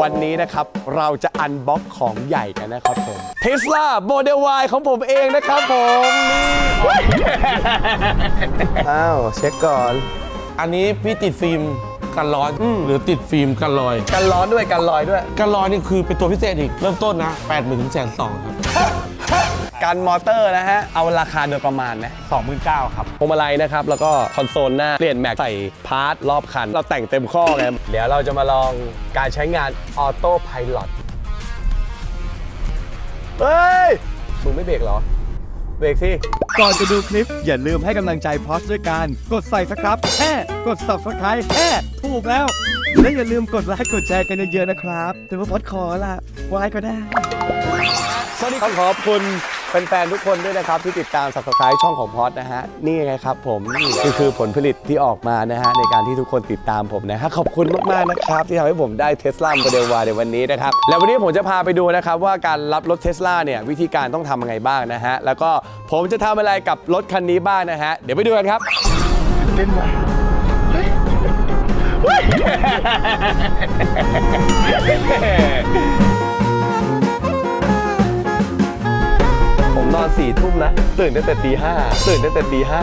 วันนี้นะครับ เราจะอันบ็อกของใหญ่กันนะครับผม Tesla Model Y ของผมเองนะครับผมนี่อ้าว เช็คก่อน อันนี้พี่ติดฟิล์มกันร้อนหรือติดฟิล์มกันรอย กันร้อนด้วยกันลอยด้วย กันรอยนี่คือเป็นตัวพิเศษอีก เริ่มต้นนะ8ปดหมื่นถึงแสนสองครับ กันมอเตอร์นะฮะ เอาราคาโดยประมาณนะ29,000ครับพวงมาลัยนะครับ แล้วก็คอนโซลหน้า เปลี่ยนแม็กใส่พาร์ทรอบคัน เราแต่งเต็มข้อไงเดี๋ยวเราจะมาลองการใช้งานออโต้พ l o t เฮ้ยมึงไม่เบรกเหรอ เบรกสิ ก่อนจะดูคลิป อย่าลืมให้กำลังใจพอสด้วยการ กดใส่สครับแค่กด subscribe แค่ถูกแล้ว และอย่าลืมกดไลค์กดแชร์กันเยอะๆนะครับ แต่ว่าพอดขอละวายก็ได้ สวัสดีครับขอบคุณ แฟนๆทุกคนด้วยนะครับที่ติดตาม subscribe ช่องของพอดนะฮะนี่ไงครับผมนี่คือคือผลผลิตที่ออกมานะฮะในการที่ทุกคนติดตามผมนะฮะขอบคุณมากๆนะครับที่ทำให้ผมได้ Tesla Model Y ในวันนี้นะครับแล้ววันนี้ผมจะพาไปดูนะครับว่าการรับรถ Tesla เนี่ยวิธีการต้องทำยังไงบ้างนะฮะแล้วก็ผมจะทำอะไรกับรถคันนี้บ้างนะฮะเดี๋ยวไปดูกันครับผม นอนสี่ทุ่มนะ ตื่นตั้งแต่ตีห้าตื่นตั้งแต่ตีห้า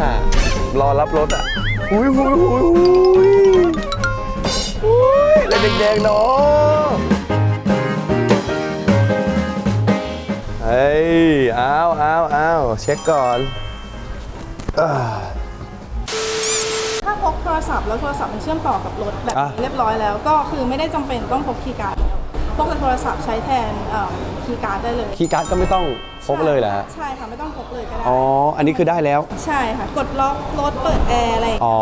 รอรับรถอะหุยหุยหุยหุยหุยแล้วแดงๆเนาะเฮ้ยอ้าวอ้าวอ้าวเช็คก่อนอ่า ถ้าพกโทรศัพท์แล้วโทรศัพท์มันเชื่อมต่อกับรถแบบอะ เรียบร้อยแล้ว ก็คือไม่ได้จำเป็นต้องพกคีย์การ์ด พกแต่โทรศัพท์ใช้แทนเอิ่มคีย์การ์ดได้เลย คีย์การ์ดก็ไม่ต้องพกเลยเหรอฮะใช่ค่ะไม่ต้องพกเลยก็ได้ อ๋อ อันนี้คือได้แล้ว ใช่ค่ะ กดล็อกรถเปิดแอร์อะไรอย่างเงี้ยอ๋อ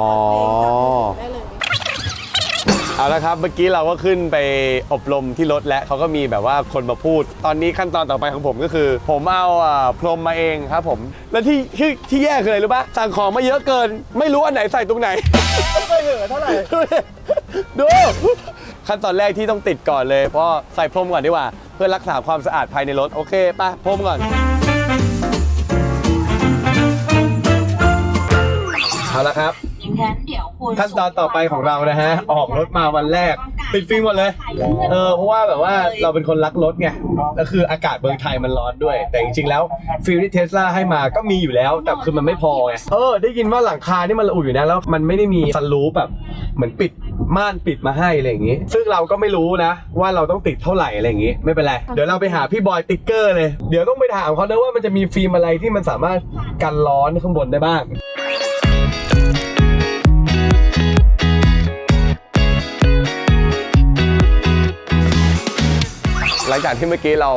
ได้เลยเอาละครับเมื่อกี้เราก็ขึ้นไปอบรมที่รถและเขาก็มีแบบว่าคนมาพูด ตอนนี้ขั้นตอนต่อไปของผมก็คือ ผมเอาอ่าพรมมาเองครับผม แล้วที่ที่ที่แย่คืออะไรรู้ปะสั่งของมาเยอะเกิน ไม่รู้อันไหนใส่ตรงไหนไม่เหลือเท่าไหร่ดู ขั้นตอนแรกที่ต้องติดก่อนเลยเพราะใส่พรมก่อนดีกว่า เพื่อรักษาความสะอาดภายในรถ โอเคไปพรมก่อนเอาละครับงั้นเดี๋ยวคุณขั้นตอนต่อไปของเรานะฮะ ออกรถมาวันแรก ปิดฟิล์มหมดเลย เออ เพราะว่าแบบว่าเราเป็นคนรักรถไงแล้วคืออากาศเมืองไทยมันร้อนด้วย แต่จริงๆแล้วฟิล์มที่เทสลาให้มาก็มีอยู่แล้ว แต่คือมันไม่พอไง เออ ได้ยินว่าหลังคานี่มันระอุอยู่นะ แล้วมันไม่ได้มีซันรูฟแบบเหมือนปิด ม่านปิดมาให้อะไรอย่างงี้ ซึ่งเราก็ไม่รู้นะว่าเราต้องติดเท่าไหร่อะไรอย่างงี้ไม่เป็นไร เดี๋ยวเราไปหาพี่บอยติ๊กเกอร์เลย เดี๋ยวต้องไปถามเขานะว่ามันจะมีฟิล์มอะไรที่มันสามารถกันร้อนข้างบนได้บ้าง หลังจากที่เมื่อกี้เรา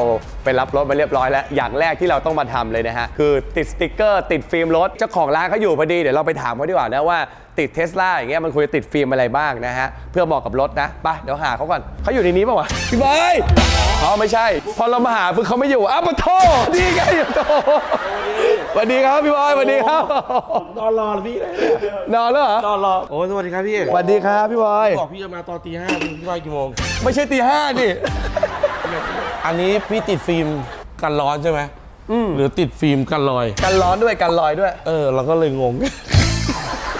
ไปรับรถมาเรียบร้อยแล้ว อย่างแรกที่เราต้องมาทำเลยนะฮะ คือติดสติกเกอร์ ติดฟิล์มรถ เจ้าของร้านเขาอยู่พอดี เดี๋ยวเราไปถามเขาดีกว่านะว่าติดเทสลาอย่างเงี้ยมันควรจะติดฟิล์มอะไรบ้างนะฮะ เพื่อเหมาะกับรถนะไปเดี๋ยวหาเขาก่อนเขาอยู่ในนี้ป่าวะพี่บอยอ๋อไม่ใช่ พอเรามาหาเพื่อเขาไม่อยู่อ้าวปะโทนี่ไงโตสวัสดีครับพี่บอยสวัสดีครับนอนรอพี่เลยนอนแล้วเหรอนอนรอโอ้สวัสดีครับพี่สวัสดีครับพี่บอยบอกพี่จะมาตอนตีห้าพี่มากี่โมงไม่ใช่ตีห้านี่ อันนี้พี่ติดฟิล์มกันร้อนใช่ไหมหรือติดฟิล์มกันรอย กันร้อนด้วยกันลอยด้วย เออ เราก็เลยงง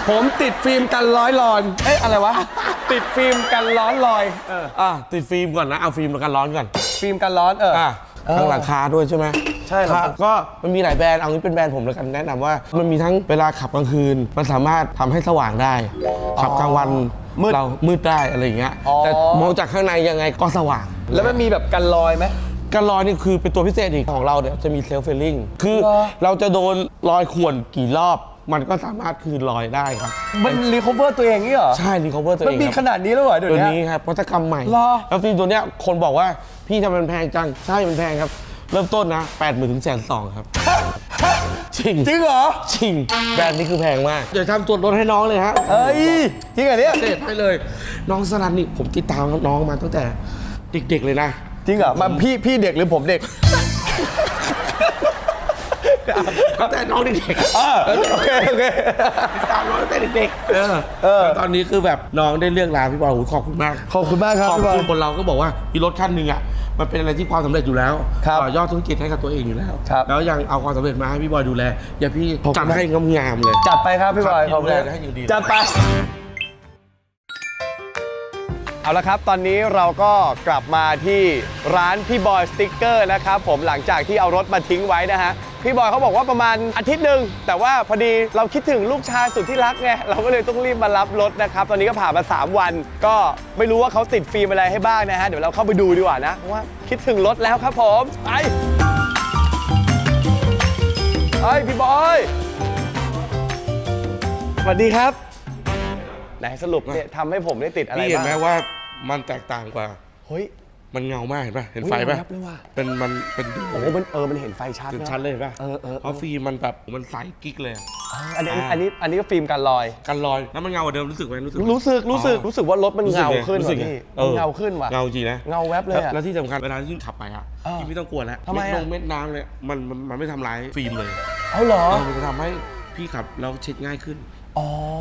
ผมติดฟิล์มกันร้อยลอนเอ๊ะอะไรวะ ติดฟิล์มกันร้อนลอยอะติดฟิล์มก่อนนะเอาฟิล์มกันร้อนก่อนฟิล์มกันร้อนเอออะทั้งหลังคาด้วยใช่ไหมใช่ครับะก็มันมีหลายแบรนด์เอางี้เป็นแบรนด์ผมแล้วกันแนะนำว่า มันมีทั้งเวลาขับกลางคืน มันสามารถทำให้สว่างได้ขับกลางวันมืดเรามืดได้อะไรอย่างเงี้ยอ๋อแต่มองจากข้างในยังไงก็สว่าง แล้วมันมีแบบกันรอยไหม กันรอยนี่คือเป็นตัวพิเศษอีกของเราเนี่ยจะมีเซลฟ์เฟลลิ่งคือเหรอ เราจะโดนรอยข่วนกี่รอบ มันก็สามารถคืนรอยได้ครับ มันรีคอเวอร์ตัวเองนี่เหรอ ใช่รีคอเวอร์ตัวมันเองมีคขรับนาดนี้แล้วเหรอเดี๋ยวตัวนี้นี้ครับวัตกรรมใหม่เหรอ แล้วฟิล์มตัวเนี้ยคนบอกว่าพี่ทำมันแพงจังใช่มันแพงครับ เริ่มต้นนะ8ปดหมื่นถึงแสนสองครับจริงจริงเหรอ จริงแบรนด์นี้คือแพงมากเดี๋ยวทำตรวจรถให้น้องเลยฮะ เอ้ยจริงเหรอเนี่ย เด็ดให้เลย น้องสลันนี่ผมติดตามน้องมาตั้งแต่ เด็กๆเลยนะ จริงเหรอมันพี่พี่เด็กหรือผมเด็กตั้งแต่น้องเด็กๆอ่าโอเคโอเคติดตามน้องตั้งแต่เด็กๆเออเออ แล้วตอนนี้คือแบบน้องได้เลือกร้านพี่บอลโอ้โหขอบคุณมาก ขอบคุณมากครับขอบพี่บอคุยณคนเราก็บอกว่ามีรถคันหนึ่งอะ มันเป็นอะไรที่ความสำเร็จอยู่แล้วครับต่อยอดธุรกิจให้กับตัวเองอยู่แล้ว ครับ แล้วยังเอาความสำเร็จมาให้พี่บอยดูแล อย่าพี่จัดให้งามๆเลย จัดไปครับพี่บอยครับขอบคุณดูแลให้อยู่ดีจัดไป เอาละครับ ตอนนี้เราก็กลับมาที่ร้านพี่บอยสติ๊กเกอร์นะครับผมหลังจากที่เอารถมาทิ้งไว้นะฮะพี่บอยเขาบอกว่าประมาณอาทิตย์หนึ่งแต่ว่าพอดีเราคิดถึงลูกชายสุดที่รักไงเราก็เลยต้องรีบมารับรถนะครับ ตอนนี้ก็ผ่านมา 3 วัน ก็ไม่รู้ว่าเขาติดฟิล์มอะไรให้บ้างนะฮะเดี๋ยวเราเข้าไปดูดีกว่านะเพราะว่าคิดถึงรถแล้วครับผมไปเฮ้ยพี่บอยสวัสดีครับ ไหนสรุปเนี่ยทำให้ผมได้ติดอะไรพี่เห็นบ้างไหมว่ามันแตกต่างกว่า เฮ้ย มันเงามากเห็นป่ะเห็นอุ๊ยไฟป่ะเงาแวบเลยว่ะ เป็นมันเป็นดูโอ้โหมันเออมันเห็นไฟชัดเป็นนะชั้นเลยเห็นป่ะเออเออเพราะฟิล์มมันแบบมันใสกิ๊กเลยอะเอออันนี้อ่าอันนี้อันนี้ก็ฟิล์มกันรอย กันรอยแล้วมันเงากว่าเดิมรู้สึกไหมรู้สึกไหมรู้สึกรู้สึกอ๋อรู้สึกว่ารถมันรู้สึกเงาไงขึ้นรู้ว่ะสึกไงพี่เออเงาขึ้นว่ะ เงาจริงนะเงาแวบเลยอะแล้วที่สำคัญเวลาที่ขับไปอะอ่าพี่ไม่ต้องกลัวแล้วทำไมอะเม็ดนงเม็ดน้ำเลยมันมันมันไม่ทำร้ายฟิล์มเลย เอาเหรอ เออมันจะทำให้พี่ขับเราเช็ดง่ายขึ้นอ๋อ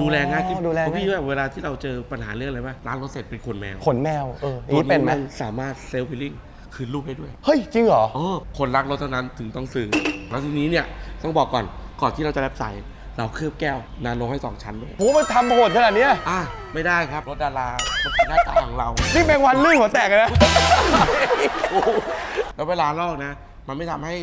ดูแลง่ายขึ้นดูแลเพราะง่ายพี่ว่าเวลาที่เราเจอปัญหาเรื่องอะไรป่ะร้านรถเสร็จเป็นขนแมวขนแมวเอออย่างนี้เป็นไหมตัวสามารถเซลฟ์ฟิลลิ่งคืนรูปให้ด้วย เฮ้ย จริงเหรอโอ้คนรักรถเท่านั้นถึงต้องซื้อแล้วทีนี้เนี่ยต้องบอกก่อนก่อนที่เราจะรับสายเราเคลือบแก้วนานลงให้สองชั้นด้วยโหมันทำโหดขนาดเนี้ยอะไม่ได้ครับรถดารามันเป็นหน้าตาของเรานี่แมงวันลื่นหัวแตกเลยนะแล้วเวลาลอกนะ มันไม่ทำให้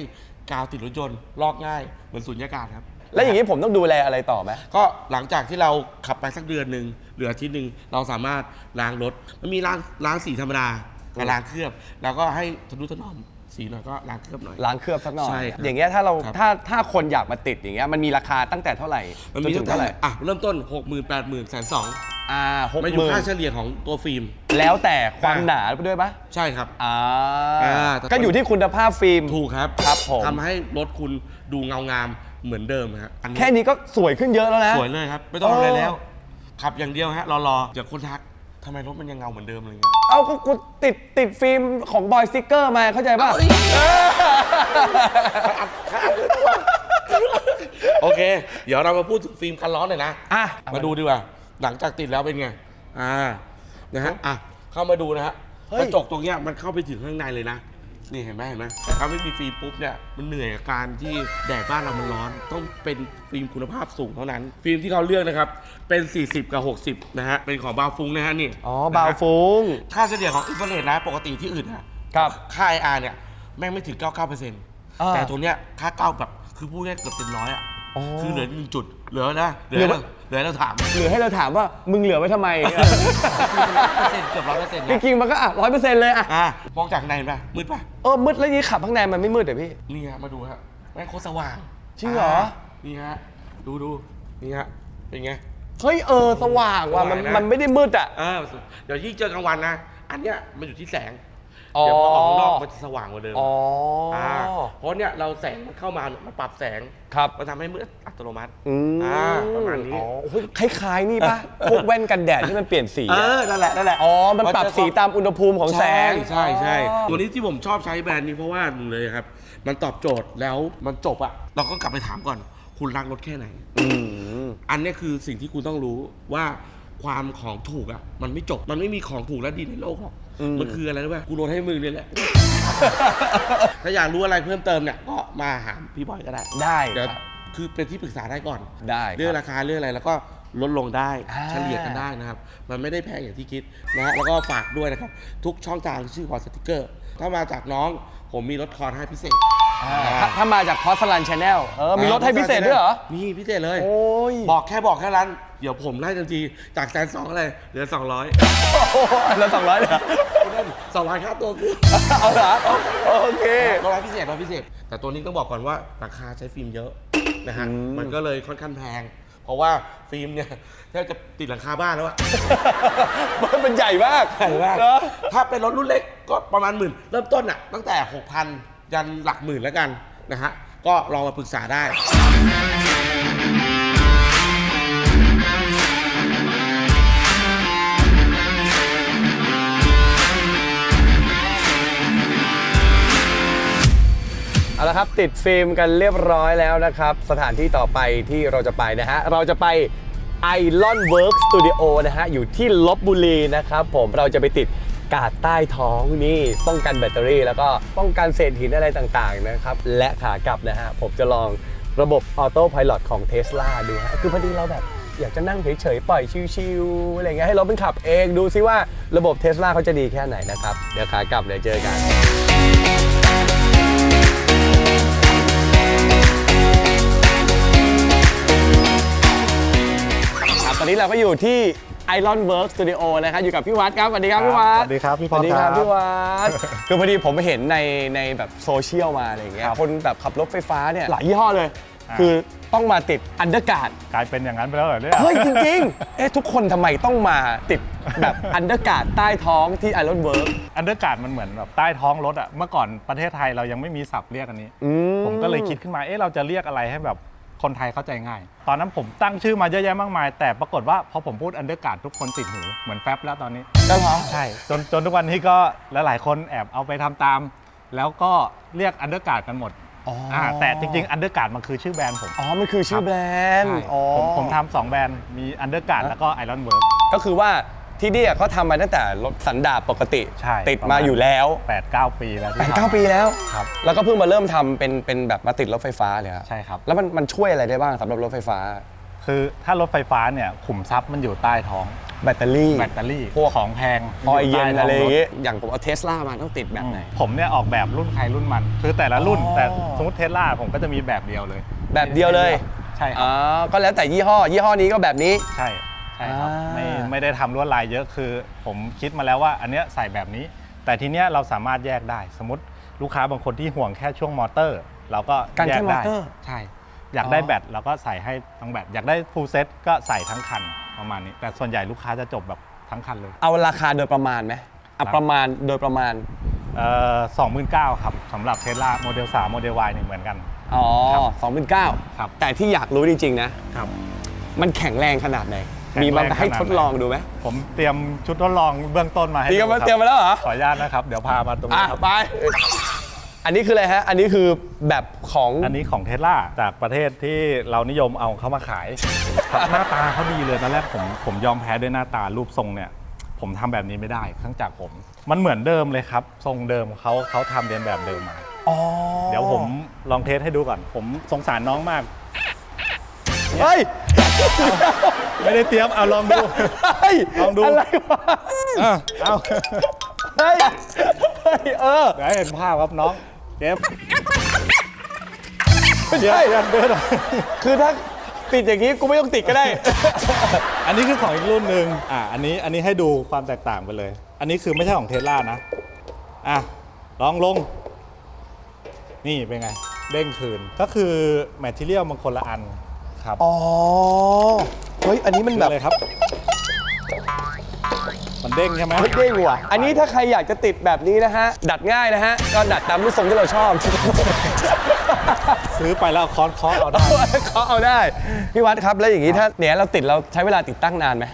กาวติดรถยนต์ลอกง่ายเหมือนสุญญากาศครับ แล้วอย่างนี้ผมต้องดูแลอะไรต่อไหม ก็หลังจากที่เราขับไปสักเดือนหนึ่งหรืออาทิตย์หนึ่งเราสามารถล้างรถมันมีล้างล้างสีธรรมดากับล้างเคลือบแล้วก็ให้ทะนุถนอมสีหน่อยก็ล้างเคลือบหน่อย ล้างเคลือบสักหน่อย ใช่ครับอย่างเงี้ยถ้าเราครับ ถ้าถ้าคนอยากมาติดอย่างเงี้ยมันมีราคาตั้งแต่เท่าไหร่มันจมีนถึตั้งงเท่าไหร่แต่อะเริ่มต้น 6 0 0 0 0 8 0 0 0 0 0 2อ่าหกมาอหยู่มื่นค่าเฉลี่ยของตัวฟิล์ม แล้วแต่ความอ่าหนาด้วยปะใช่ครับ อ่าอ่าแต่ก็อยู่ที่คุณภาพฟิล์ม ถูกครับครับผม ทำให้รถคุณดูเงางาม เหมือนเดิมฮะอันนี้แค่นี้ก็สวยขึ้นเยอะแล้วนะ สวยเลยครับ ไม่ต้องทำอะไรเออแล้ว ขับอย่างเดียวฮะรอๆเดี๋ยวคนทักทำไมรถมันยังเงาเหมือนเดิมอะไรเงี้ยเอาก็กูติดติดฟิล์มของบอยสติ๊กเกอร์มาเข้าใจป่ะโอเค เดี๋ยวเรามาพูดถึงฟิล์มกันร้อนหน่อยนะอะมาดูดีกว่า หลังจากติดแล้วเป็นไงอ่านะฮะอะเข้ามาดูนะฮะเฮ้ยกระจกตรงเนี้ยมันเข้าไปถึงข้างในเลยนะ นี่เห็นไหมเห็นไหมแต่ถ้าไม่มีฟิล์มปุ๊บเนี่ยมันเหนื่อยกับการที่แดดบ้านเรามันร้อน ต้องเป็นฟิล์มคุณภาพสูงเท่านั้น ฟิล์มที่เขาเลือกนะครับเป็น 40 กับ 60 นะฮะเป็นของบาวฟุงนะฮะนี่อ๋อนะฮะบาวฟุ้งค่าเฉลี่ยของอินฟราเรดนะปกติที่อื่นอะครับค่า IR เนี่ยแม่งไม่ถึง 99%อ่าแต่ตัวเนี้ยค่าเก้าแบบคือพูดง่ายๆเกือบเต็มร้อยอะอ๋อคือเหลือหนึ่งจุดเหลือนะเหลือ เหลือแล้วเหลือแล้วถามเหลือให้เราถามว่ามึงเหลือไว้ทำไมเปอร์เซ็นต์เกือบร้อยเปอร์เซ็นต์จนะริงๆมันก็อะร้อยเปอร์เซ็นต์เลยอะอะมองจากข้างในเห็นป่ะมืดป่ะเออมืดแล้วยี่ขับข้างในมันไม่มืดเหรอพี่นี่ฮะมาดูฮะแม่งโคตรสว่างจริงเหรอานี่ฮะดูดูนี่ฮะเป็นไง เฮ้ยเออสว่างว่ะมันสว่างนะ มันไม่ได้มืดอะอ่าเดี๋ยวยิ่งเจอกลางวันนะ อันเนี้ยมันอยู่ที่แสงอ๋อ เดี๋ยวพอออกข้างนอกมันจะสว่างกว่าเดิมอ๋อออ่าเพราะเนี่ยเราแสงมันเข้ามามันปรับแสงครับมันทำให้มืดอัตโนมัติอืมอ่าประมาณนี้ อ๋อโอ้ยคล้ายๆนี่ป่ะพวกแว่นกันแดดที่มันเปลี่ยนสีเออะอนั่นแหละนั่นแหละอ๋อ มันปรับสีตามอุณหภูมิของแสง ใช่ใช่อ๋อ ตัวนี้ที่ผมชอบใช้แบรนด์นี้เพราะว่าหนึ่งเลยครับ มันตอบโจทย์แล้วมันจบอะเราก็กลับไปถามก่อน คุณรักรถแค่ไหน อืม อันเนี้ยคือสิ่งที่คุณต้องรู้ว่าความของถูกอะมันไม่จบมันไม่มีของถูกและดีในโลกหรอกอืม มันคืออะไรรู้ป่ะกูโหลดให้มึงเนี่ยแหละ ถ้าอยากรู้อะไรเพิ่มเติมเนี่ยก็มาหาพี่บอยก็ได้ ได้เดี๋ยวครับคือเป็นที่ปรึกษาได้ก่อน ได้เรื่องครับ ราคาเรื่องอะไรแล้วก็ลดลงได้อ่า เฉลี่ยกันได้นะครับ มันไม่ได้แพงอย่างที่คิดนะฮะแล้วก็ฝากด้วยนะครับ ทุกช่องทางชื่อพอสติกเกอร์ ถ้ามาจากน้องผมมีลดคอร์สให้พิเศษอ่าถ้าถ้ามาจากพอสลันชาแนลเออมีรถให้พิเศษด้วยเหรอ มีพิเศษเลย โอ้ย บอกแค่บอกแค่นั้น เดี๋ยวผมไล่ทันทีจากแสนสองเลยเหลือสองร้อยโอ้โหแล้วสองร้อยเลยเหรอสองร้อยค่าตัวกูเอาเหรอโอเคร้อยพิเศษร้อยพิเศษ แต่ตัวนี้ต้องบอกก่อนว่าราคาใช้ฟิล์มเยอะนะฮะอืมมันก็เลยค่อนข้างแพง เพราะว่าฟิล์มเนี่ยแทบจะติดหลังคาบ้านแล้วอะมันเป็นใหญ่มากใช่ว่าเนอะถ้าเป็นรถรุ่นเล็กก็ประมาณหมื่นเริ่มต้นอะตั้งแต่6,000ยันหลักหมื่นแล้วกันนะฮะก็ลองมาปรึกษาได้ เอาละครับติดฟิล์มกันเรียบร้อยแล้วนะครับ สถานที่ต่อไปที่เราจะไปนะฮะ เราจะไป Island Work Studio นะฮะ อยู่ที่ลบบุรีนะครับผมเราจะไปติดกาดใต้ท้องนี่ป้องกันแบตเตอรี่ แล้วก็ป้องกันเศษหินอะไรต่างๆนะครับ และขากลับนะฮะ ผมจะลองระบบออโต้พ l o t ของ Tesla ดูฮะ คือพอดีเราแบบอยากจะนั่งเฉยๆ ปล่อยชิวๆอะไรเงี้ยให้รถมันขับเองดูซิว่าระบบเทสลาเขาจะดีแค่ไหนนะครับ เดี๋ยวขากลับเดี๋ยวเจอกัน ตอนนี้เราก็อยู่ที่ Iron Work Studio นะครับอยู่กับพี่วัดครับสวัสดีครับพี่วัดสวัสดีครับพี่สพอวัสดีครับครับพี่วัดคือพอดีผมเห็นในในแบบโซเชียลมาอะไรอย่างเงี้ยครับคนแบบขับรถไฟฟ้าเนี่ยหลายยี่ห้อเลยอ่าคือต้องมาติดอันเดอร์การ์ดกลายเป็นอย่างนั้นไปแล้วเหรอเนี่ยเฮ้ยจริงๆเอ๊ะทุกคนทำไมต้องมาติดแบบอันเดอร์การ์ดใต้ท้องที่ Iron Work อันเดอร์การ์ดมันเหมือนแบบใต้ท้องรถอะเมื่อก่อนประเทศไทยเรายังไม่มีศัพท์เรียกอันนี้อืผมก็เลยคิดขึ้นมาเอ๊ะเราจะเรียกอะไรให้แบบ คนไทยเข้าใจง่าย ตอนนั้นผมตั้งชื่อมาเยอะแยะมากมาย แต่ปรากฏว่าพอผมพูดอันเดอร์การ์ดทุกคนติดหูเหมือนแฟบแล้วตอนนี้ก็เหรอใช่จนจนทุกวันนี้ก็หลายๆคนแอบเอาไปทำตาม แล้วก็เรียกอันเดอร์การ์ดกันหมดอ๋ออ่าแต่จริงๆอันเดอร์การ์ดมันคือชื่อแบรนด์ผม อ๋อ มันคือชื่อแบรนด์ใช่อ๋อผมผมทำสองแบรนด์ มีอันเดอร์การ์ดแล้วก็ไอรอนเวิร์กก็คือว่า ที่เนี่ยเขาทำมาตั้งแต่รถสันดาปปกติ ใช่ติดประมามาณอยู่แล้วแปดเก้าปีแล้วแปที่ดทำเก้าปีแล้ว ครับ แล้วก็เพิ่งมาเริ่มทำเป็นเป็นแบบมาติดรถไฟฟ้าเลยครับใช่ครับ แล้วมันมันช่วยอะไรได้บ้างสำหรับรถไฟฟ้า คือถ้ารถไฟฟ้าเนี่ยขุมทรัพย์มันอยู่ใต้ท้อง แบตเตอรี่แบตเตอรี่พวกของแพงออยเย็นใต้ท้งอะไรอย่างถเงี้ยอย่างผมเอาเทสลามาต้องติดแบบไหน ผมเนี่ยออกแบบรุ่นใครรุ่นมัน คือแต่ละรุ่นอ๋อ แต่สมมติเทสลาผมก็จะมีแบบเดียวเลยแบบเดียวเลย ใช่คอ๋รัอบก็แล้วแต่ยี่ห้อ ยี่ห้อนี้ก็แบบนี้ ใช่ใช่ครับอ่า ไม่ไม่ได้ทำลวดลายเยอะคือ ผมคิดมาแล้วว่าอันเนี้ยใส่แบบนี้ แต่ทีเนี้ยเราสามารถแยกได้ สมมติลูกค้าบางคนที่ห่วงแค่ช่วงมอเตอร์ เราก็การแยแค่กมอได้เตอร์ ใช่ อยากได้อ๋อ แบตเราก็ใส่ให้ทั้งแบตอยากได้ฟูลเซ็ตก็ใส่ทั้งคันประมาณนี้ แต่ส่วนใหญ่ลูกค้าจะจบแบบทั้งคันเลยเอาราคาโดยประมาณไหมอะประมาณโดยประมาณ เอ่อสองหมื่นเก้าครับสำหรับเทสลาโมเดล3โมเดล Y นี่เหมือนกัน อ๋อครับสองพันเก้าครับ แต่ที่อยากรู้จริงๆนะ ครับ มันแข็งแรงขนาดไหน แข็งแรงมีมาให้ขนาดไหน ทดลองดูไหมผมเตรียมชุดทดลองเบื้องต้นมาให้นี่ก็ดูมาคบเตรียมมาแล้วเหรอ ขออนุญาตนะครับ เดี๋ยวพามาตรงอะนี้ครับ ไป อันนี้คืออะไรฮะ อันนี้คือแบบของ อันนี้ของเทสลาจากประเทศที่เรานิยมเอาเข้ามาขายครับหน้าตาเขาดีเลยตอนแรกผมผมยอมแพ้ด้วยหน้าตารูปทรงเนี่ย ผมทำแบบนี้ไม่ได้ข้างจากผม มันเหมือนเดิมเลยครับ ทรงเดิมเขาเขาทำเรียนแบบเดิมมาอ๋อเดี๋ยวผมลองเทสให้ดูก่อน ผมสงสารน้องมาก เฮ้ยไม่ได้เตรียมเอาลองดู เฮ้ยลองดู อะไรวะอะเอาเฮ้ยเฮ้ยเออเดี๋ยวให้เห็นภาพครับน้องเจฟไม่เดี๋ยวใช่เดี๋ยวเดินหน่อยคือถ้าติดอย่างนี้กูไม่ต้องติดก็ได้ อันนี้คือของอีกรุ่นหนึ่งอะอันนี้อันนี้ให้ดูความแตกต่างไปเลย อันนี้คือไม่ใช่ของเทสลานะ อะ ลองลง นี่เป็นไง เด้งคืน ก็คือแมทเทียลมันคนละอัน ครับอ๋อ เฮ้ย อันนี้มันแบบเลยครับ มันเด้งใช่ไหมเฮ้ยเด้งว่ะ อันนี้ถ้าใครอยากจะติดแบบนี้นะฮะ ดัดง่ายนะฮะ ก็ดัดตามรูปทรงที่เราชอบ ซื้อไปแล้วเอาค้อนเคาะเอาได้เขาเอาได้ พี่วัดครับ แล้วอย่างนี้ถ้าเนี่ยเราติดเราใช้เวลาติดตั้งนานไหม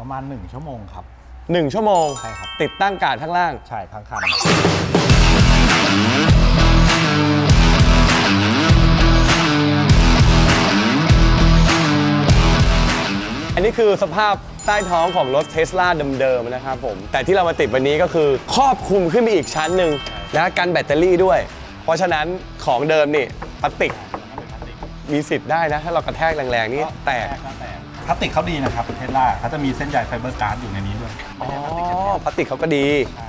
ประมาณ 1 ชั่วโมงครับหนึ่งชั่วโมง ใช่ครับ ติดตั้งการ์ดข้างล่าง ใช่ทั้งคัน อันนี้คือสภาพใต้ท้องของรถเทสลาเดิมๆนะครับผม แต่ที่เรามาติดวันนี้ก็คือครอบคลุมขึ้นไปอีกชั้นหนึ่งนะกันแบตเตอรี่ด้วย เพราะฉะนั้นของเดิมนี่พลาสติกมีสิทธิ์ได้นะ ถ้าเรากระแทกแรงๆนี่แตกพลาสติกเขาดีนะครับเทสลาเขาจะมีเส้นใยไฟเบอร์การ์ดอยู่ในนี้ด้วยอ๋อพลาสติกเขาก็ดีใช่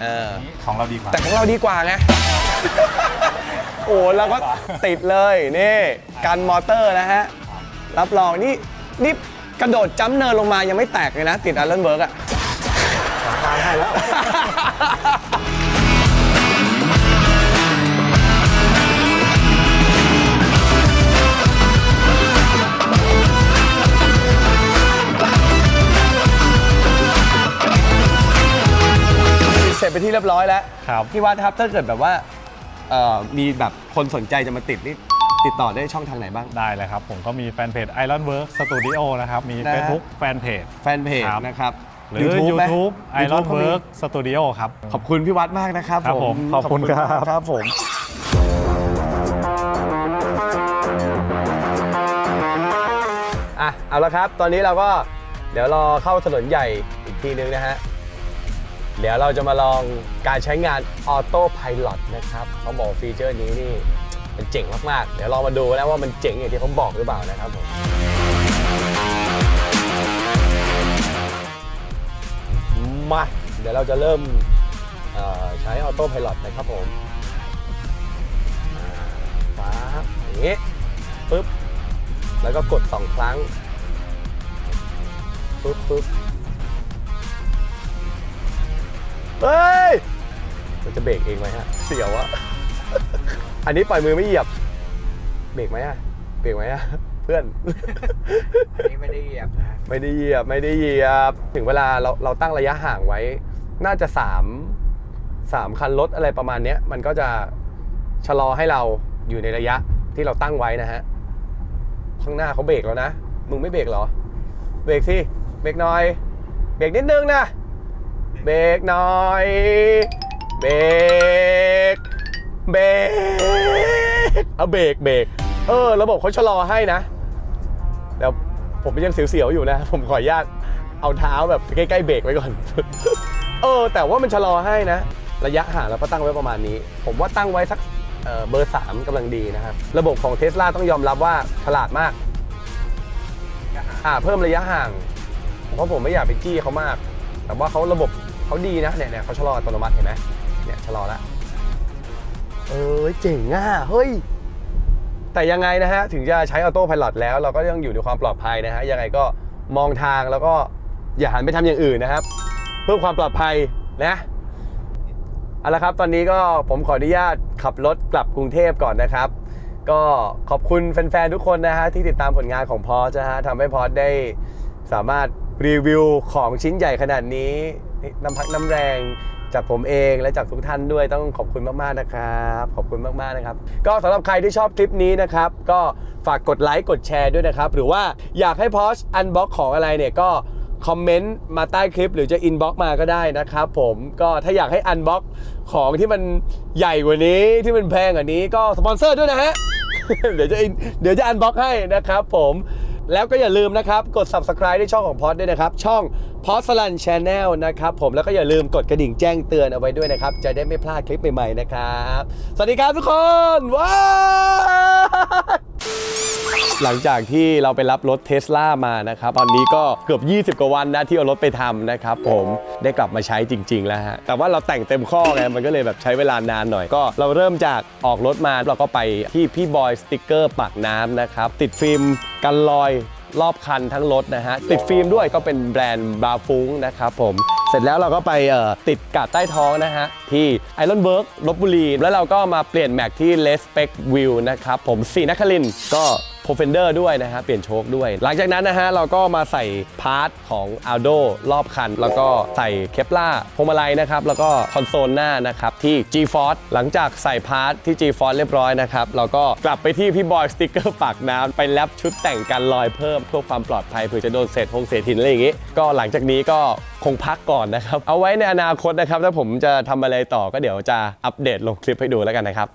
เอออันนี้ของเราดีกว่า แต่ของเราดีกว่าไงโอ้เราก็ติดเลยนี่กันมอเตอร์นะฮะรับรองนี่นี่ กระโดดจ้ำเนินลงมายังไม่แตกเลยนะ ติดอัลเลนเบิร์กอะทางให้แล้ว เสร็จไปที่เรียบร้อยแล้วครับ พี่วัดครับถ้าเกิดแบบว่าเอ่อมีแบบคนสนใจจะมาติดนี่ ติดต่อได้ช่องทางไหนบ้าง ได้เลยครับ ผมก็มีแฟนเพจ Iron Work Studio นะครับ มี นะฮะ Facebook แฟนเพจ แฟนเพจครับ นะครับ หรือไหม YouTube Iron YouTube ก็มี Work Studio ครับ ขอบคุณพี่วัดมากนะครับครับผมขอบคุณครับมากครับผม อะ เอาละครับ ตอนนี้เราก็เดี๋ยวรอเข้าถนนใหญ่อีกทีนึงนะฮะ เดี๋ยวเราจะมาลองการใช้งานออโต้พ l o t นะครับเขาบอกฟีเจอร์นี้นี่ มันเจ๋งมากๆ เดี๋ยวลองมาดูแล้วว่ามันเจ๋งอย่างที่เขาบอกหรือเปล่านะครับผมมาเดี๋ยวเราจะเริ่มใช้ออโต้พายロนะครับผมฟ้าอย่างนี้ปึ๊บ แล้วก็กด 2 ครั้งปึ๊บปึ๊บเฮ้ย มันจะเบรกเองไหมฮะ เสียวอะ อันนี้ปล่อยมือไม่เหยียบ เบรกไหมอะเบรกไหมอะเพื่อน อันนี้ไม่ได้เหยียบนะไม่ได้เหยียบไม่ได้เหยียบ ถึงเวลาเราเราตั้งระยะห่างไว้ น่าจะสามสามคันรถอะไรประมาณเนี้ย มันก็จะชะลอให้เราอยู่ในระยะที่เราตั้งไว้นะฮะ ข้างหน้าเขาเบรกแล้วนะ มึงไม่เบรกเหรอ เบรกสิ เบรกหน่อย เบรกนิดนึงนะ เบรกหน่อย เบรก เบรกเอาเบรกเบรกเออ ระบบเขาชะลอให้นะเดี๋ยวผมยังเสียวๆอยู่นะ ผมขออนุญาตเอาเท้าแบบใกล้ๆเบรกไว้ก่อน เออ แต่ว่ามันชะลอให้นะ ระยะห่างเราก็ตั้งไว้ประมาณนี้ ผมว่าตั้งไว้สักเเบอร์ 3กำลังดีนะครับ ระบบของเทสลาต้องยอมรับว่าฉลาดมากอ่าเพิ่มระยะห่าง เพราะผมไม่อยากไปจี้เขามาก แต่ว่าเขาระบบเขาดีนะเนี่ยเนี่ยเขาชะลออัตโนมัติเห็นไหมเนี่ยชะลอแล้ว เออเจ๋งอะเฮ้ย แต่ยังไงนะฮะ ถึงจะใช้ออโต้พายロแล้ว เราก็ยังอยู่ในความปลอดภัยนะฮะ ยังไงก็มองทางแล้วก็อย่าหันไปทำอย่างอื่นนะครับ เพื่อความปลอดภัยนะเอาละครับ ตอนนี้ก็ผมขออนุญาตขับรถกลับกรุงเทพก่อนนะครับ ก็ขอบคุณแฟนๆทุกคนนะฮะที่ติดตามผลงานของพอสนะฮะทำให้พอสได้สามารถรีวิวของชิ้นใหญ่ขนาดนี้น้ำพักน้ำแรง จากผมเองและจากทุกท่านด้วยต้องขอบคุณมากๆนะครับ ขอบคุณมากๆนะครับ ก็สำหรับใครที่ชอบคลิปนี้นะครับ ก็ฝากกดไลค์กดแชร์ด้วยนะครับ หรือว่าอยากให้พอสอันบ็อกของอะไรเนี่ยก็คอมเมนต์มาใต้คลิปหรือจะอินบ็อกมาก็ได้นะครับผมก็ถ้าอยากให้อันบ็อกของที่มันใหญ่กว่านี้ที่มันแพงกว่านี้ก็สปอนเซอร์ด้วยนะฮะ เดี๋ยวจะ in- เดี๋ยวจะอันบ็อกให้นะครับผม แล้วก็อย่าลืมนะครับ กด subscribe ที่ช่องของพอดด้วยนะครับ ช่องพอสลันชาแนลนะครับผมแล้วก็อย่าลืมกดกระดิ่งแจ้งเตือนเอาไว้ด้วยนะครับ จะได้ไม่พลาดคลิปใหม่ๆนะครับ สวัสดีครับทุกคน ว้า หลังจากที่เราไปรับรถเทสลามานะครับ ตอนนี้ก็เกือบ 20 กว่าวันนะที่เอารถไปทำนะครับผมได้กลับมาใช้จริง ๆ แล้วฮะ แต่ว่าเราแต่งเต็มข้อไงมันก็เลยแบบใช้เวลานานหน่อย ก็เราเริ่มจากออกรถมาเราก็ไปที่พี่บอยสติกเกอร์ปากน้ำนะครับติดฟิล์มกันรอยรอบคันทั้งรถนะฮะ ติดฟิล์มด้วยก็เป็นแบรนด์บาฟุ้งนะครับผมเสร็จแล้วเราก็ไปติดกาดใต้ท้องนะฮะ ที่ไอรอนเบิร์กลบบุรี แล้วเราก็มาเปลี่ยนแม็กที่เลสเป c วิวนะครับผมสีนัครินก็ โ o เฟนเดอร์ด้วยนะฮะเปลี่ยนโชคด้วย หลังจากนั้นนะฮะเราก็มาใส่พาร์ทของ Aldo รอบคัน แล้วก็ใส่เคปล่าพวงมาลัยนะครับแล้วก็คอนโซลหน้านะครับที่ G-Force หลังจากใส่พาร์ทที่ G-Force เรียบร้อยนะครับเราก็กลับไปที่พี่บอยสติ๊กเกอร์ปากน้ำไปแลบชุดแต่งกันลอยเพิ่มเพื่อความปลอดภัยเผื่อจะโดนเศษพงเศษหินอะไรอย่างงี้ ก็หลังจากนี้ก็คงพักก่อนนะครับ เอาไว้ในอนาคตนะครับ ถ้าผมจะทำอะไรต่อก็เดี๋ยวจะอัปเดตลงคลิปให้ดูแล้วกันนะครับ